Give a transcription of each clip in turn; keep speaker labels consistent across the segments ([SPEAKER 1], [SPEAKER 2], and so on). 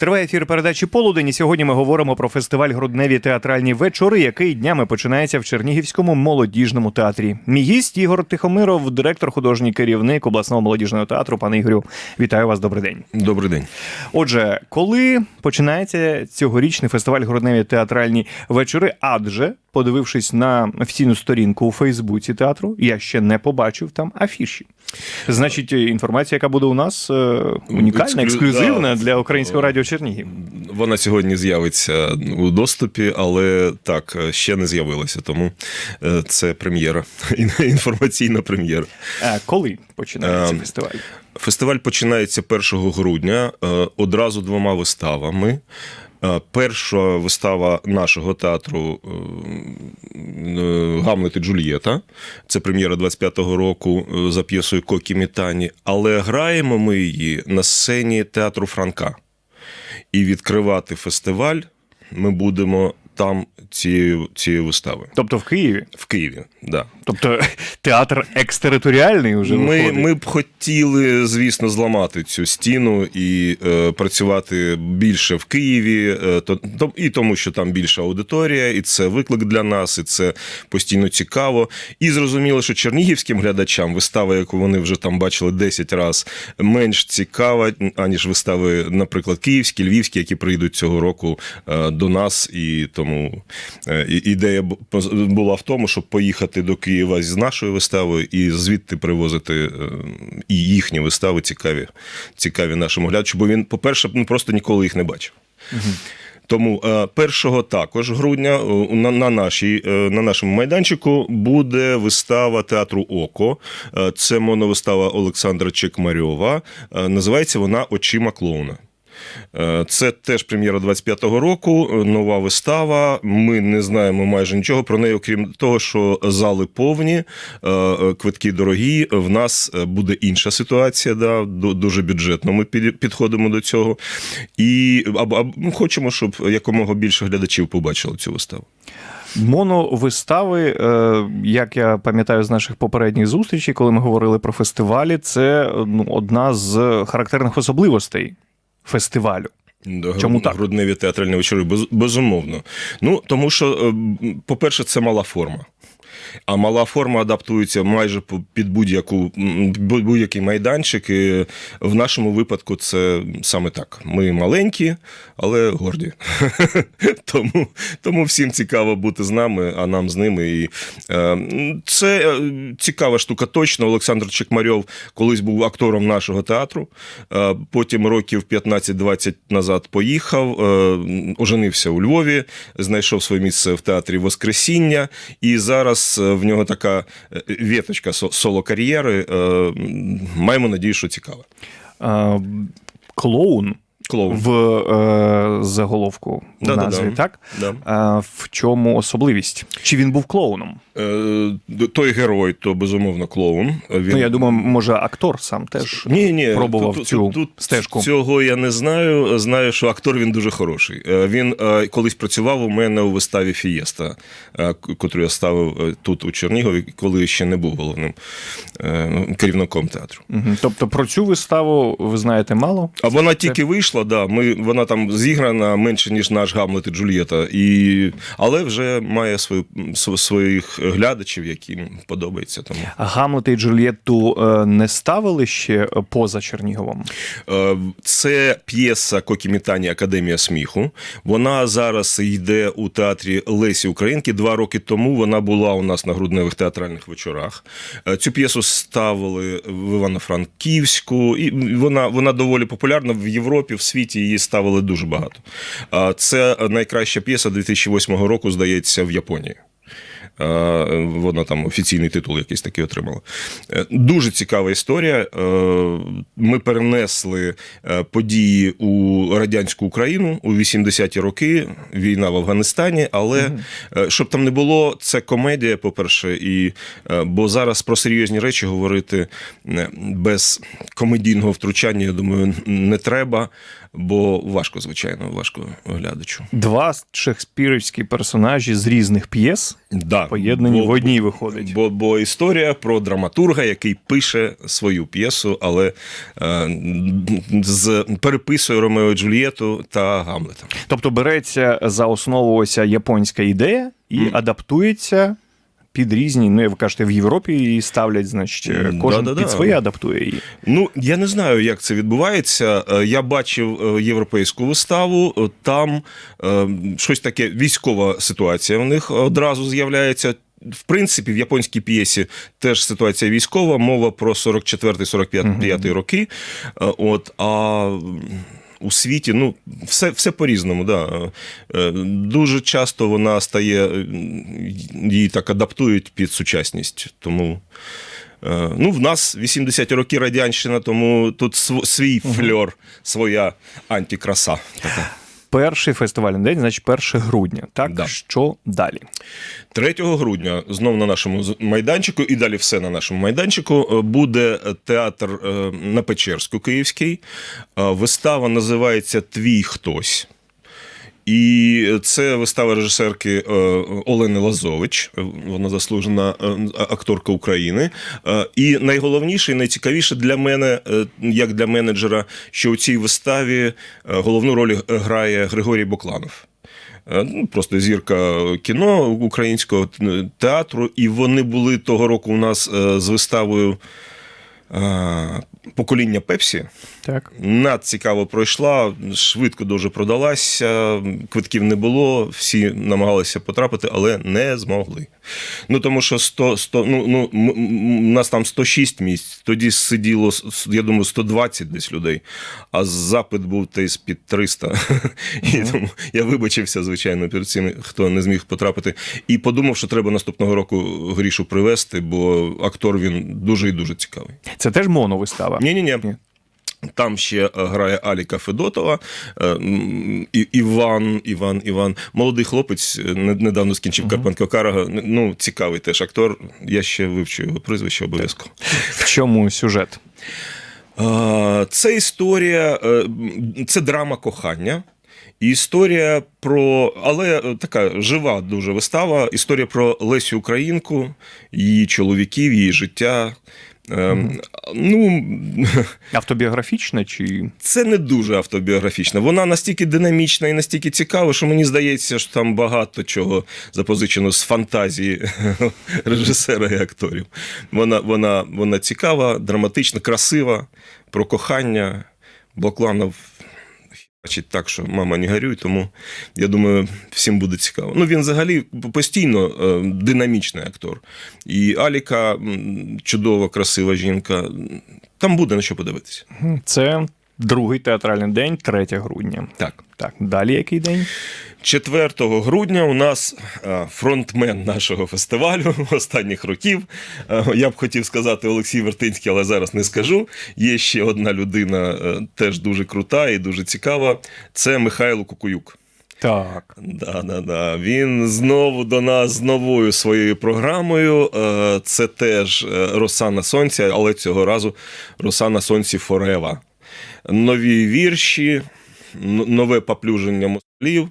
[SPEAKER 1] Триває ефір передачі Полудень. і Сьогодні ми говоримо про фестиваль Грудневі театральні вечори, який днями починається в Чернігівському молодіжному театрі. Мій гість Ігор Тихомиров, директор, художній керівник обласного молодіжного театру. Пане Ігорю, вітаю вас. Добрий день.
[SPEAKER 2] Добрий день.
[SPEAKER 1] Отже, коли починається цьогорічний фестиваль Грудневі театральні вечори? Адже подивившись на офіційну сторінку у Фейсбуці театру, я ще не побачив там афіші. Значить, інформація, яка буде у нас, е, унікальна, ексклюзивна для українського радіо Чернігів.
[SPEAKER 2] Вона сьогодні з'явиться у доступі, але так, ще не з'явилася, тому е, це прем'єра, інформаційна прем'єра.
[SPEAKER 1] А коли починається
[SPEAKER 2] Ем,
[SPEAKER 1] фестиваль?
[SPEAKER 2] Фестиваль починається 1 грудня е, одразу двома виставами. Е, Перша вистава нашого театру е, е, Гамлет і Джульєта. Це прем'єра 25-го року е, за п'єсою Кокі Мітані. Але граємо ми її на сцені театру Франка. І відкривати фестиваль ми будемо там цією, цією виставою.
[SPEAKER 1] Тобто в Києві.
[SPEAKER 2] В Києві, да.
[SPEAKER 1] Тобто театр екстериторіальний вже
[SPEAKER 2] Ми,
[SPEAKER 1] виходить.
[SPEAKER 2] ми б хотіли, звісно, зламати цю стіну і е, працювати більше в Києві, е, то, то, і тому, що там більша аудиторія, і це виклик для нас, і це постійно цікаво. І зрозуміло, що чернігівським глядачам вистава, яку вони вже там бачили 10 разів, менш цікава, аніж вистави, наприклад, київські, львівські, які прийдуть цього року е, до нас. І тому е, і- ідея бу- була в тому, щоб поїхати до Києва з нашою виставою і звідти привозити е, і їхні вистави цікаві, цікаві нашому глядачу. Бо він, по-перше, ну просто ніколи їх не бачив. Тому е, 1 також грудня е, на, на, нашій, е, на нашому майданчику буде вистава театру Око. Е, Це моновистава Олександра Чекмарьова. Е, Називається вона Очима клоуна. Е, Це теж прем'єра 25-го року, е, нова вистава. Ми не знаємо майже нічого про неї, окрім того, що зали повні, е, квитки дорогі. В нас буде інша ситуація, да, ду- дуже бюджетно. Ми підходимо до цього. І або, або хочемо, щоб якомога більше глядачів побачили цю виставу.
[SPEAKER 1] Моновистави, як я пам'ятаю з наших попередніх зустрічей, коли ми говорили про фестивалі, це ну, одна з характерних особливостей фестивалю. Чому так?
[SPEAKER 2] Грудневі театральні вечори, без, безумовно. Ну, тому що, е, по-перше, це мала форма. А мала форма адаптується майже під будь-яку будь-який майданчик. І в нашому випадку це саме так. Ми маленькі, але горді. тому, тому всім цікаво бути з нами, а нам з ними. І, е, це е, цікава штука. Точно Олександр Чекмарьов колись був актором нашого театру. Е, потім років 15-20 назад поїхав, оженився у Львові, знайшов своє місце в театрі Воскресіння. І зараз е, в нього така е, віточка соло-кар'єри. Е, Маємо надію, що цікава.
[SPEAKER 1] Е, Клоун
[SPEAKER 2] Клоун.
[SPEAKER 1] в е, заголовку в
[SPEAKER 2] Да-да-да.
[SPEAKER 1] назві, так?
[SPEAKER 2] Да.
[SPEAKER 1] Е, в чому особливість? Чи він був клоуном?
[SPEAKER 2] Е, Той герой, то безумовно клоун. Він...
[SPEAKER 1] Ну, я думаю, може, актор сам теж
[SPEAKER 2] Ні, ні,
[SPEAKER 1] пробував
[SPEAKER 2] тут,
[SPEAKER 1] цю
[SPEAKER 2] тут,
[SPEAKER 1] стежку.
[SPEAKER 2] Цього я не знаю. Знаю, що актор він дуже хороший. Е, Він е, колись працював у мене у виставі Фієста, котру я ставив тут у Чернігові, коли ще не був головним керівником театру.
[SPEAKER 1] Мгм. Тобто про цю виставу ви знаєте мало?
[SPEAKER 2] А вона тільки вийшла, да. Ми, вона там зіграна менше, ніж наш Гамлет і Джульєта. І... Але вже має свою, своїх глядачів, яким подобається. Тому.
[SPEAKER 1] Гамлета і Джульєтту е, не ставили ще поза Черніговом.
[SPEAKER 2] Е, Це п'єса Кокімітані Академія сміху. Вона зараз йде у театрі Лесі Українки. Два роки тому вона була у нас на грудневих театральних вечорах. Е, Цю п'єсу ставили в Івано-Франківську, і вона, вона доволі популярна в Європі, в світі її ставили дуже багато. Це найкраща п'єса 2008 року, здається, в Японії. Е, Вона там офіційний титул якийсь такий отримала. Е, Дуже цікава історія. Е, Ми перенесли події у радянську Україну у 80-ті роки, війна в Афганістані. Але е, щоб там не було, це комедія, по-перше, і е, бо зараз про серйозні речі говорити без комедійного втручання, я думаю, не треба. Бо важко, звичайно, важко глядачу.
[SPEAKER 1] Два шекспірівські персонажі з різних п'єс
[SPEAKER 2] Да,
[SPEAKER 1] поєднані
[SPEAKER 2] бо-
[SPEAKER 1] в одній виходить.
[SPEAKER 2] Бо, бо історія про драматурга, який пише свою п'єсу, але е, з переписує Ромео і Джульєту та Гамлета.
[SPEAKER 1] Тобто береться за основу ось японська ідея і
[SPEAKER 2] Мгм.
[SPEAKER 1] адаптується під різні. Ну, як ви кажете, в Європі її ставлять, значить,
[SPEAKER 2] М,
[SPEAKER 1] кожен
[SPEAKER 2] да-да-да.
[SPEAKER 1] під своє адаптує її.
[SPEAKER 2] Ну, я не знаю, як це відбувається. Е, Я бачив е, європейську виставу. е, Там е, щось таке військова ситуація в них одразу з'являється. В принципі, в японській п'єсі теж ситуація військова, мова про 44-45 роки. Е, От, а у світі, ну, все, все по-різному. Да. Е, Дуже часто вона стає, е, її так адаптують під сучасність. Тому. Е, Ну, в нас 80 роки радянщина, тому тут св- свій фльор, своя антикраса. Така.
[SPEAKER 1] Перший фестивальний день, значить, 1 грудня. Так,
[SPEAKER 2] Да.
[SPEAKER 1] що далі?
[SPEAKER 2] 3 грудня знов на нашому майданчику, і далі все на нашому майданчику. е, Буде театр е, на Печерську Київський. Е, Вистава називається Твій хтось. І це вистава режисерки е, Олени Лазович, вона заслужена е, акторка України. Е, І найголовніше, і найцікавіше для мене, як для менеджера, що у цій виставі головну роль грає Григорій Бокланов. Ну, просто зірка кіно українського театру, і вони були того року у нас з виставою Покоління Пепсі.
[SPEAKER 1] Так.
[SPEAKER 2] Надцікаво пройшла, швидко дуже продалася, квитків не було, всі намагалися потрапити, але не змогли. Ну тому що 100, 100 ну, ну, у нас там 106 місць, тоді сиділо, я думаю, 120 десь людей, а запит був десь під 300. І тому я вибачився, звичайно, перед цим, хто не зміг потрапити. І подумав, що треба наступного року Грішу привезти, бо актор він дуже і дуже цікавий.
[SPEAKER 1] Це теж моновистава.
[SPEAKER 2] Ні, ні, ні.
[SPEAKER 1] Ні.
[SPEAKER 2] Там ще е, грає Аліка Федотова, е, і- Іван, Іван, Іван, молодий хлопець, е, не- недавно скінчив Карпенко Карага. Ну, цікавий теж актор. Я ще вивчу його прізвище обов'язково.
[SPEAKER 1] В чому сюжет?
[SPEAKER 2] Це історія, це драма кохання. І історія про, але така жива дуже вистава. Історія про Лесю Українку, її чоловіків, її життя. Ем, Ну,
[SPEAKER 1] Автобіографічна чи
[SPEAKER 2] Це не дуже автобіографічна. Вона настільки динамічна і настільки цікава, що мені здається, що там багато чого запозичено з фантазії режисера і акторів. Вона, вона, вона цікава, драматична, красива, про кохання. Бокланов бачить так, що мама не горюй, тому я думаю, всім буде цікаво. Ну, він взагалі постійно е, динамічний актор. І Аліка чудова, красива жінка. Там буде на що подивитися.
[SPEAKER 1] це другий театральний день, 3 грудня.
[SPEAKER 2] Так.
[SPEAKER 1] Так, далі який день?
[SPEAKER 2] 4 грудня у нас е, фронтмен нашого фестивалю останніх років. Е, Я б хотів сказати Олексій Вертинський, але зараз не скажу. Є ще одна людина, е, теж дуже крута і дуже цікава. Це Михайло Кукуюк.
[SPEAKER 1] Так.
[SPEAKER 2] Да, да, да. Він знову до нас з новою своєю програмою. Це теж Роса на сонці, але цього разу Роса на сонці Форева. Нові вірші, нове поплюження москалів.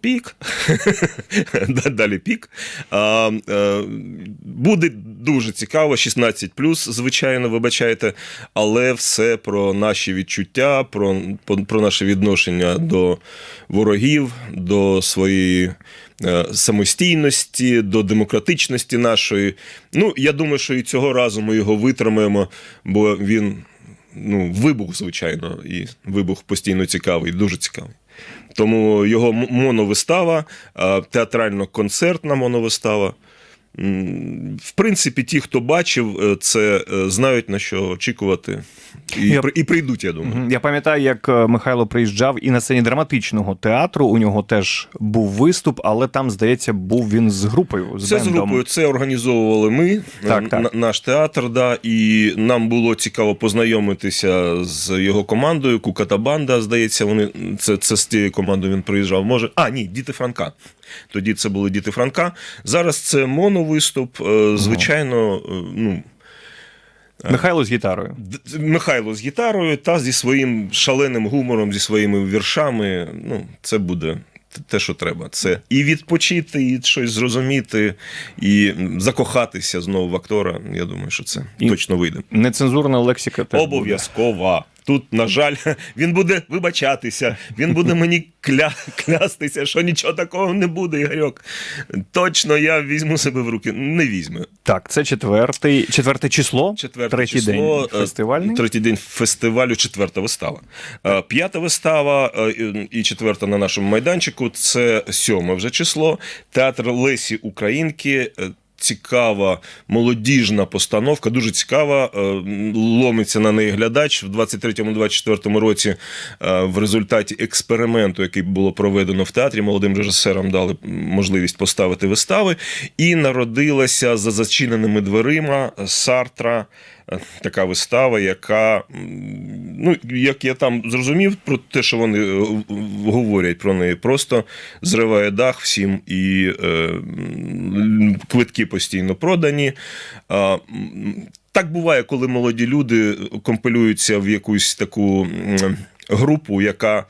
[SPEAKER 2] Пік. Далі пік. Е, Буде дуже цікаво, 16 звичайно, вибачайте, але все про наші відчуття, про, про наше відношення до ворогів, до своєї е, самостійності, до демократичності нашої. Ну, я думаю, що і цього разу ми його витримаємо, бо він ну, вибух, звичайно, і вибух постійно цікавий, дуже цікавий. Тому його моновистава, театрально-концертна моновистава. В принципі, ті, хто бачив е, це, е, знають на що очікувати. І,
[SPEAKER 1] Я-
[SPEAKER 2] і прийдуть, я думаю.
[SPEAKER 1] Я пам'ятаю, як е, Михайло приїжджав і на сцені драматичного театру. У нього теж був виступ, але там, здається, був він з групою. З
[SPEAKER 2] Це з групою, це організовували ми,
[SPEAKER 1] Так, так.
[SPEAKER 2] на- наш театр, да, і нам було цікаво познайомитися з його командою. Куката банда, здається, вони це, це з тією командою він приїжджав. Може, а ні, діти Франка. Тоді це були діти Франка. Зараз це моновиступ. Е, Звичайно, е, ну.
[SPEAKER 1] Михайло з гітарою.
[SPEAKER 2] Михайло з гітарою та зі своїм шаленим гумором, зі своїми віршами. Ну, це буде те, що треба. Це і відпочити, і щось зрозуміти, і закохатися знову в актора. Я думаю, що це
[SPEAKER 1] І-
[SPEAKER 2] точно вийде.
[SPEAKER 1] Нецензурна лексика теж буде.
[SPEAKER 2] Тут, на жаль, він буде вибачатися, він буде мені кля... клястися, що нічого такого не буде, Ігорьок. Точно я візьму себе в руки. Не візьме.
[SPEAKER 1] Так, це четвертий, четверте число,
[SPEAKER 2] Четверте
[SPEAKER 1] третій
[SPEAKER 2] число,
[SPEAKER 1] день
[SPEAKER 2] е,
[SPEAKER 1] фестивальний.
[SPEAKER 2] Третій день фестивалю, четверта вистава. Е, П'ята вистава е, і четверта на нашому майданчику це сьоме вже число. Театр Лесі Українки. Цікава молодіжна постановка, дуже цікава. е, Ломиться на неї глядач в 23-24 році. е, В результаті експерименту, який було проведено в театрі, молодим режисерам дали можливість поставити вистави. І народилася за зачиненими дверима Сартра. Е, Така вистава, яка, ну, як я там зрозумів, про те, що вони е, говорять про неї, просто зриває дах всім, і е, квитки постійно продані. М, так буває, коли молоді люди компилюються в якусь таку групу, яка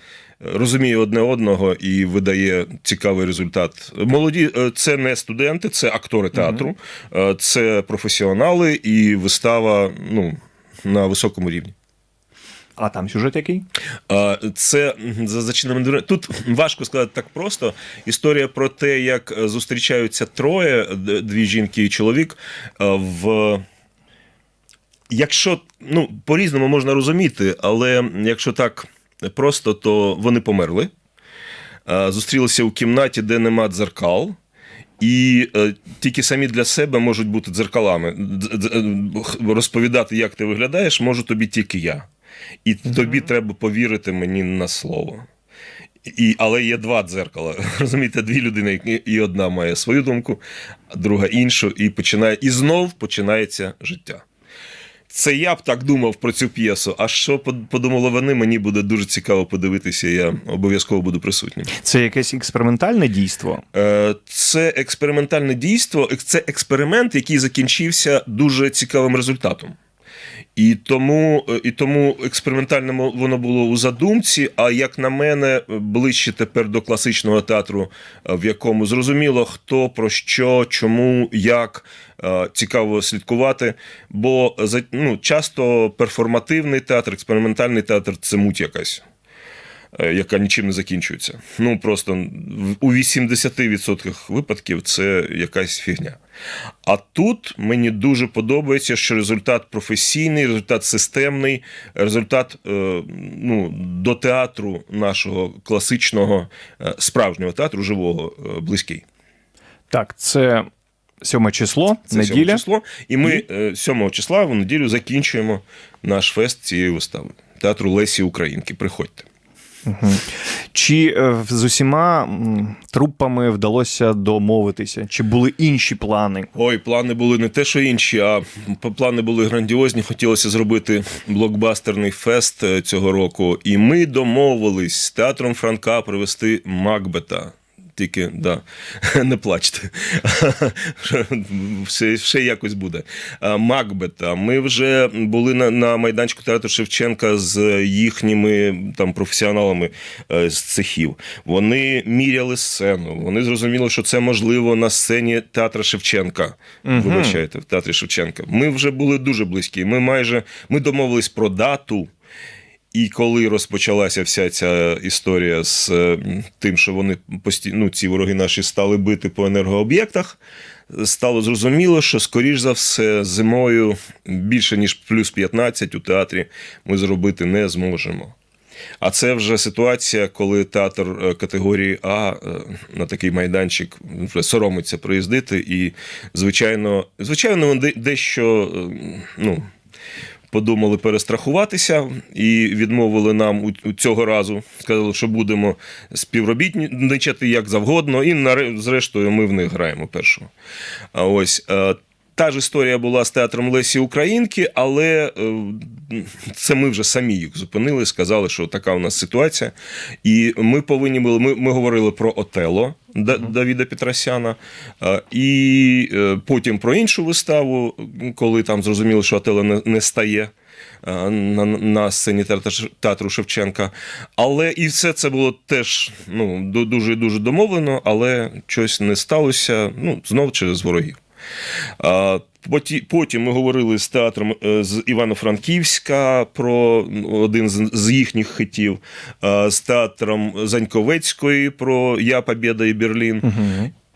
[SPEAKER 2] розуміє одне одного і видає цікавий результат. Молоді е, це не студенти, це актори театру, е, це професіонали, і вистава ну, на високому рівні.
[SPEAKER 1] А там сюжет який?
[SPEAKER 2] Це м, за дверима. Тут важко сказати так просто. Історія про те, як е, зустрічаються троє, дві жінки і чоловік. е, В якщо ну, по-різному можна розуміти, але якщо так просто, то вони померли. Е, Зустрілися у кімнаті, де нема дзеркал. І е, тільки самі для себе можуть бути дзеркалами. Дз- дз- е, Розповідати, як ти виглядаєш, можу тобі тільки я. І тобі треба повірити мені на слово. І, але є два дзеркала. Розумієте, дві людини, і- одна має свою думку, друга іншу, і починає, і знов починається життя. Це я б так думав про цю п'єсу. А що под- подумали вони, мені буде дуже цікаво подивитися. Я обов'язково буду присутнім.
[SPEAKER 1] Це якесь експериментальне дійство.
[SPEAKER 2] Е, Це експериментальне дійство, це експеримент, який закінчився дуже цікавим результатом. І тому, е, і тому експериментальному воно було у задумці. А як на мене, ближче тепер до класичного театру, е, в якому зрозуміло, хто про що, чому, як е, цікаво слідкувати. Бо ну, часто перформативний театр, експериментальний театр це муть якась е, яка нічим не закінчується. Ну просто в- у 80% випадків це якась фігня. А тут мені дуже подобається, що результат професійний, результат системний, результат е, ну, до театру нашого класичного е, справжнього театру живого е, близький.
[SPEAKER 1] Так, це сьоме число,
[SPEAKER 2] Це
[SPEAKER 1] неділя.
[SPEAKER 2] 7 число. І ми е, 7 числа в неділю закінчуємо наш фест цієї вистави. Театру Лесі Українки. Приходьте.
[SPEAKER 1] Чи е, з усіма трупами вдалося домовитися? Чи були інші плани?
[SPEAKER 2] Ой, плани були не те, що інші, а плани були грандіозні. Хотілося зробити блокбастерний фест е, цього року. І ми домовились з театром Франка привести Макбета. Тільки да, не плачте. Все, все якось буде. Макбета. Ми вже були на, на майданчику театру Шевченка з їхніми там професіоналами е, з цехів. Вони міряли сцену. Вони зрозуміли, що це можливо на сцені театра Шевченка. Вибачайте, в театрі Шевченка. Ми вже були дуже близькі. Ми майже ми домовились про дату. І коли розпочалася вся ця історія з е, тим, що вони постійно, ну, ці вороги наші стали бити по енергооб'єктах, стало зрозуміло, що, скоріш за все, зимою більше ніж плюс 15 у театрі ми зробити не зможемо. А це вже ситуація, коли театр е, категорії А е, на такий майданчик вже соромиться приїздити. І, звичайно, звичайно, дещо ну, подумали перестрахуватися і відмовили нам у- цього разу. Сказали, що будемо співробітничати як завгодно, і зрештою ми в них граємо першого. А ось. Та ж історія була з театром Лесі Українки, але е, це ми вже самі їх зупинили, сказали, що така у нас ситуація. І ми повинні були. Ми, ми говорили про Отело Давіда Петросяна, е, і е, потім про іншу виставу, коли там зрозуміли, що Отело не, не стає. На, на сцені театру, театру Шевченка. Але і все це було теж ну, дуже дуже домовлено, але щось не сталося ну, знов через ворогів. А, Потім ми говорили з театром е, з Івано-Франківська про один з їхніх хитів, з театром Заньковецької про Я Побєда і Берлін.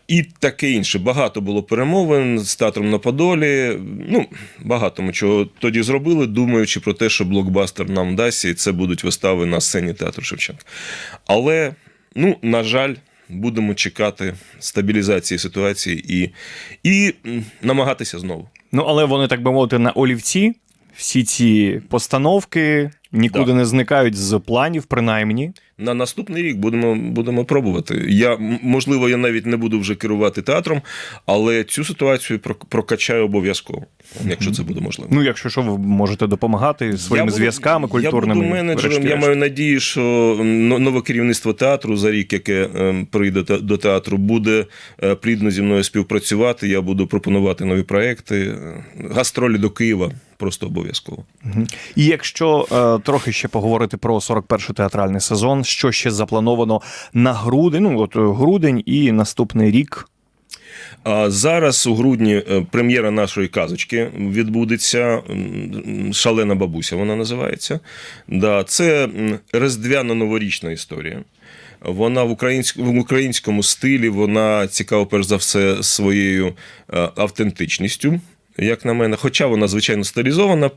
[SPEAKER 2] І таке інше. Багато було перемовин з театром на Подолі. Ну, багато ми чого тоді зробили, думаючи про те, що блокбастер нам дасть, і це будуть вистави на сцені театру Шевченка. Але, ну, на жаль, будемо чекати стабілізації ситуації і, і намагатися знову.
[SPEAKER 1] Ну, але вони, так би мовити, на олівці. Всі ці постановки нікуди
[SPEAKER 2] Да.
[SPEAKER 1] не зникають з планів, принаймні.
[SPEAKER 2] На наступний рік будемо, будемо пробувати. Я можливо, я навіть не буду вже керувати театром, але цю ситуацію прок- прокачаю обов'язково, якщо це буде можливо.
[SPEAKER 1] Ну, якщо що, ви можете допомагати своїми
[SPEAKER 2] Я буду-
[SPEAKER 1] зв'язками культурними.
[SPEAKER 2] Я буду менеджером. Я маю надію, що нове керівництво театру за рік, яке е, прийде до театру, буде е, плідно зі мною співпрацювати. Я буду пропонувати нові проекти. Е, Гастролі до Києва просто обов'язково.
[SPEAKER 1] І якщо е, трохи ще поговорити про 41-й театральний сезон, що ще заплановано на грудень, ну от е, грудень і наступний рік.
[SPEAKER 2] Зараз у грудні е, прем'єра нашої казочки відбудеться. Шалена бабуся вона називається. Да, це різдвяно-новорічна історія. Вона в українському стилі, вона цікава, перш за все, своєю е, автентичністю, як на мене. Хоча вона, звичайно, стилізована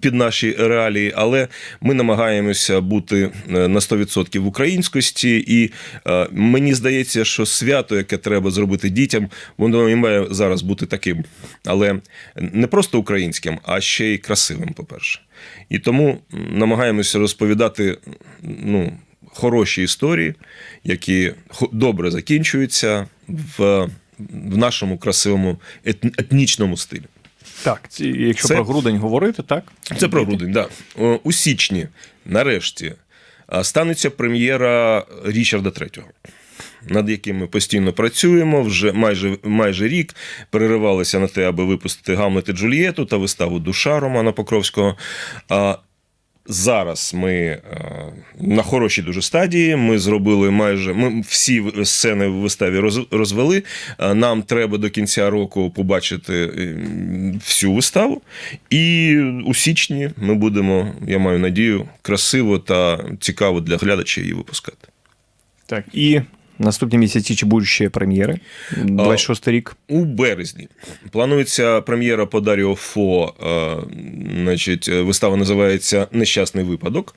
[SPEAKER 2] під, наші реалії, але ми намагаємося бути е, на 100% в українськості. І е, мені здається, що свято, яке треба зробити дітям, воно має зараз бути таким. Але не просто українським, а ще й красивим, по-перше. І тому намагаємося розповідати ну, хороші історії, які добре закінчуються в, в нашому красивому ет- етнічному стилі.
[SPEAKER 1] Так, якщо
[SPEAKER 2] Це-
[SPEAKER 1] про грудень говорити, так?
[SPEAKER 2] Це про грудень, да. У січні, нарешті, станеться прем'єра Річарда Третього. над яким ми постійно працюємо вже майже, майже рік. Переривалися на те, аби випустити Гамлет і Джульєту та виставу Душа Романа Покровського. А, Зараз ми е, на хорошій дуже стадії. Ми зробили майже ми всі сцени в виставі роз- розвели. Е, Нам треба до кінця року побачити е, всю виставу. І у січні ми будемо, я маю надію, красиво та цікаво для глядача її випускати.
[SPEAKER 1] Так. І наступні місяці чи будуть ще прем'єри? 26 рік.
[SPEAKER 2] У березні планується прем'єра по Даріо Фо. е, Значить, е, вистава називається Нещасний випадок.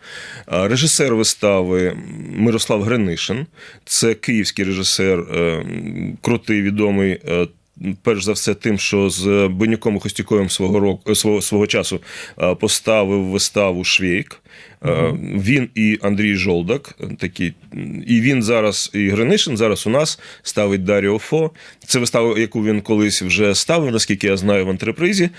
[SPEAKER 2] Е, Режисер вистави Мирослав Гринишин. Це київський режисер, крутий, відомий. Перш за все, тим, що з Бенюком і Хостюковим свого року свого, свого часу поставив виставу Швейк. Е, Він і Андрій Жолдак, такий, такі, і він зараз, і Гринишин зараз у нас ставить Даріо Фо. Це вистава, яку він колись вже ставив, наскільки я знаю, в антрепризі.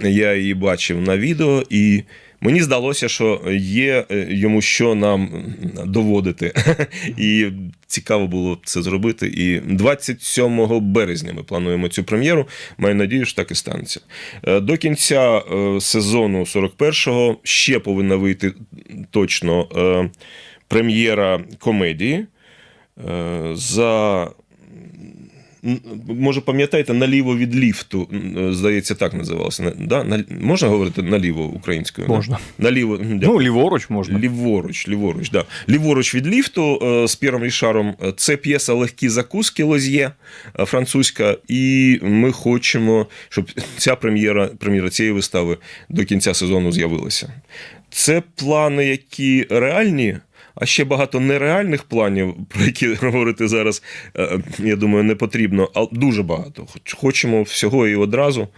[SPEAKER 2] Я її бачив на відео, і мені здалося, що є е, йому що нам доводити. І цікаво було це зробити. І 27 березня ми плануємо цю прем'єру. Маю надію, що так і станеться. Е, До кінця е, сезону 41-го ще повинна вийти точно прем'єра комедії. За може, пам'ятаєте, наліво від ліфту, здається, так називалося. Да? Можна говорити наліво українською?
[SPEAKER 1] Можна.
[SPEAKER 2] Наліво.
[SPEAKER 1] Ну, ліворуч можна.
[SPEAKER 2] Ліворуч, ліворуч, да. Ліворуч від ліфту е, з П'єром Рішаром. Е, Це п'єса легкі закуски Лоз'є е, французька. І ми хочемо, щоб ця прем'єра, прем'єра цієї вистави до кінця сезону з'явилася. Це плани, які реальні. А ще багато нереальних планів, про які говорити зараз, е, я думаю, не потрібно. А дуже багато. Хоч- Хочемо всього і одразу,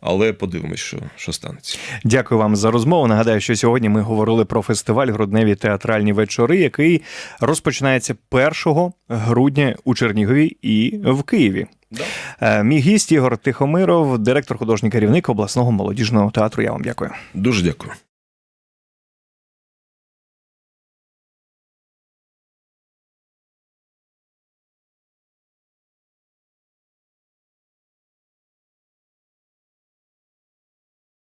[SPEAKER 2] але подивимось, що, що станеться.
[SPEAKER 1] Дякую вам за розмову. Нагадаю, що сьогодні ми говорили про фестиваль Грудневі театральні вечори, який розпочинається 1 грудня у Чернігові і в Києві. Е, Мій гість Ігор Тихомиров, директор художній керівник обласного молодіжного театру. Я вам дякую.
[SPEAKER 2] Дуже дякую.